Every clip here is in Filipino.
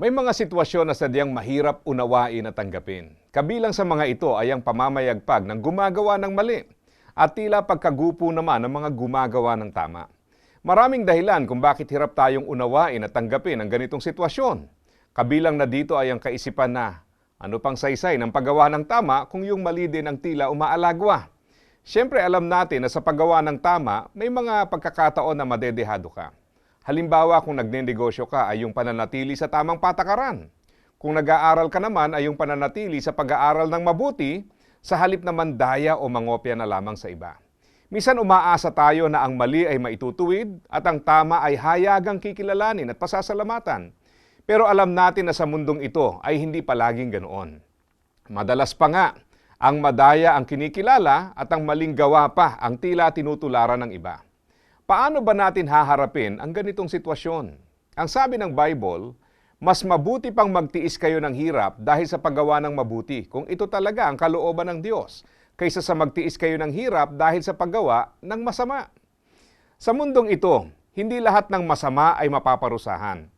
May mga sitwasyon na sadyang mahirap unawain at tanggapin. Kabilang sa mga ito ay ang pamamayagpag ng gumagawa ng mali at tila pagkagupo naman ng mga gumagawa ng tama. Maraming dahilan kung bakit hirap tayong unawain at tanggapin ang ganitong sitwasyon. Kabilang na dito ay ang kaisipan na ano pang saysay ng paggawa ng tama kung yung mali din ang tila umaalagwa. Siyempre alam natin na sa paggawa ng tama, may mga pagkakataon na madedehado ka. Halimbawa kung nagnenegosyo ka ay yung pananatili sa tamang patakaran. Kung nag-aaral ka naman ay yung pananatili sa pag-aaral ng mabuti sa halip na mandaya o mangopya na lamang sa iba. Misan umaasa tayo na ang mali ay maitutuwid at ang tama ay hayagang kikilalanin at pasasalamatan. Pero alam natin na sa mundong ito ay hindi palaging ganoon. Madalas pa nga, ang madaya ang kinikilala at ang maling gawa pa ang tila tinutularan ng iba. Paano ba natin haharapin ang ganitong sitwasyon? Ang sabi ng Bible, mas mabuti pang magtiis kayo ng hirap dahil sa paggawa ng mabuti kung ito talaga ang kalooban ng Diyos kaysa sa magtiis kayo ng hirap dahil sa paggawa ng masama. Sa mundong ito, hindi lahat ng masama ay mapaparusahan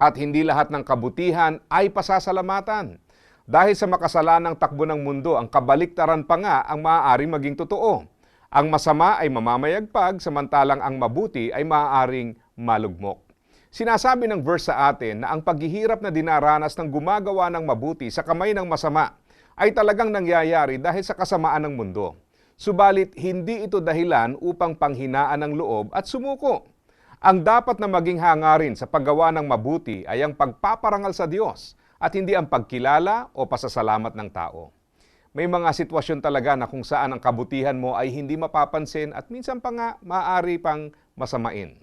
at hindi lahat ng kabutihan ay pasasalamatan. Dahil sa makasalanang takbo ng mundo, ang kabaliktaran pa nga ang maaaring maging totoo. Ang masama ay mamamayagpag, samantalang ang mabuti ay maaaring malugmok. Sinasabi ng verse sa atin na ang paghihirap na dinaranas ng gumagawa ng mabuti sa kamay ng masama ay talagang nangyayari dahil sa kasamaan ng mundo. Subalit, hindi ito dahilan upang panghinaan ng loob at sumuko. Ang dapat na maging hangarin sa paggawa ng mabuti ay ang pagpaparangal sa Diyos at hindi ang pagkilala o pasasalamat ng tao. May mga sitwasyon talaga na kung saan ang kabutihan mo ay hindi mapapansin at minsan pa nga maaari pang masamain.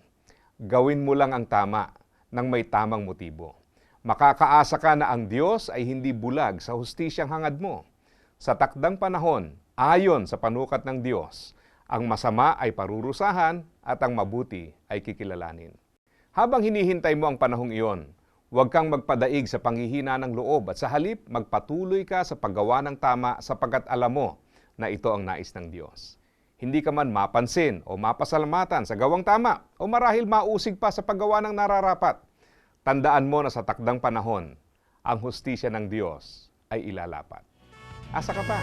Gawin mo lang ang tama ng may tamang motibo. Makakaasa ka na ang Diyos ay hindi bulag sa hustisyang hangad mo. Sa takdang panahon, ayon sa panukat ng Diyos, ang masama ay parurusahan at ang mabuti ay kikilalanin. Habang hinihintay mo ang panahong iyon, huwag kang magpadaig sa panghihina ng loob at sa halip magpatuloy ka sa paggawa ng tama sapagkat alam mo na ito ang nais ng Diyos. Hindi ka man mapansin o mapasalamatan sa gawang tama o marahil mausig pa sa paggawa ng nararapat. Tandaan mo na sa takdang panahon, ang hustisya ng Diyos ay ilalapat. Asa ka pa?